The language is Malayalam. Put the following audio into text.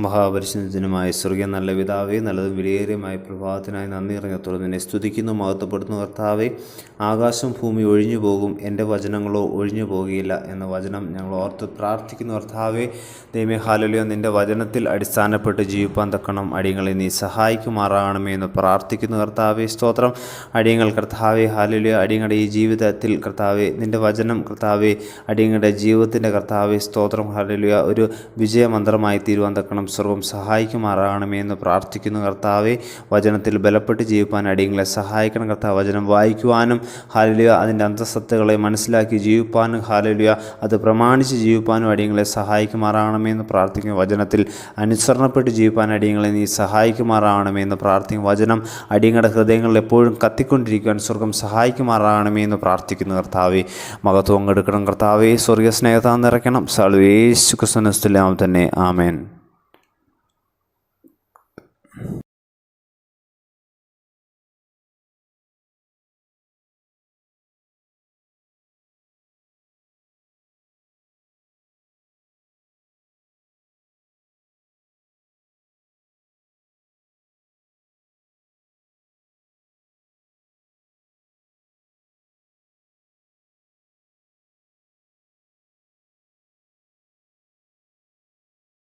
മഹാപരിശുദ്ധനുമായ സ്വർഗീയ നല്ല പിതാവേ നല്ലതും വിലയേറിയമായ പ്രഭാതത്തിനായി നന്ദി ഇറങ്ങത്തോളം നിന്നെ സ്തുതിക്കുന്നു മഹത്വപ്പെടുന്നു കർത്താവേ. ആകാശം ഭൂമി ഒഴിഞ്ഞു പോകും എന്റെ വചനങ്ങളോ ഒഴിഞ്ഞു പോകുകയില്ല എന്ന വചനം ഞങ്ങൾ ഓർത്ത് പ്രാർത്ഥിക്കുന്നു കർത്താവേ. ദൈവമേ ഹാലലിയോ നിന്റെ വചനത്തിൽ അടിസ്ഥാനപ്പെട്ട് ജീവിപ്പാൻ തക്കണം അടിയങ്ങളെ നീ സഹായിക്കുമാറാകണമേ എന്ന് പ്രാർത്ഥിക്കുന്നു കർത്താവേ. സ്തോത്രം. അടിയങ്ങൾ കർത്താവേ ഹാലലിയോ അടിയങ്ങളുടെ ഈ ജീവിതത്തിൽ കർത്താവേ നിന്റെ വചനം കർത്താവേ അടിയങ്ങളുടെ ജീവിതത്തിന്റെ കർത്താവേ സ്തോത്രം. ഹാലലിയോ ഒരു വിജയമന്ത്രമായി തീരുവാൻ തക്കണം സർവം സഹായിക്കുമാറാകണമേ എന്ന് പ്രാർത്ഥിക്കുന്നു കർത്താവെ. വചനത്തിൽ ബലപ്പെട്ട് ജീവിപ്പാൻ അടിയങ്ങളെ സഹായിക്കണം കർത്താവ്. വചനം വായിക്കുവാനും ഹാലലിയ അതിന്റെ അന്തസത്തകളെ മനസ്സിലാക്കി ജീവിപ്പാനും ഹാലലിയ അത് പ്രമാണിച്ച് ജീവിപ്പാനും അടിയങ്ങളെ സഹായിക്കുമാറാകണമേ എന്ന് പ്രാർത്ഥിക്കുന്നു. വചനത്തിൽ അനുസരണപ്പെട്ട് ജീവിപ്പാൻ അടിയങ്ങളെ നീ സഹായിക്കുമാറാകണമേ എന്ന് പ്രാർത്ഥിക്കും വചനം അടിയങ്ങളുടെ ഹൃദയങ്ങളിൽ എപ്പോഴും കത്തിക്കൊണ്ടിരിക്കുവാൻ സ്വർഗം സഹായിക്കുമാറാകണമേ എന്ന് പ്രാർത്ഥിക്കുന്നു കർത്താവെ. മഹത്വം എടുക്കണം കർത്താവെ. സ്വർഗ സ്നേഹത നിറയ്ക്കണം സാളുവേശു ക്രിസ്തുനസ്തുലാം തന്നെ. ആമേൻ.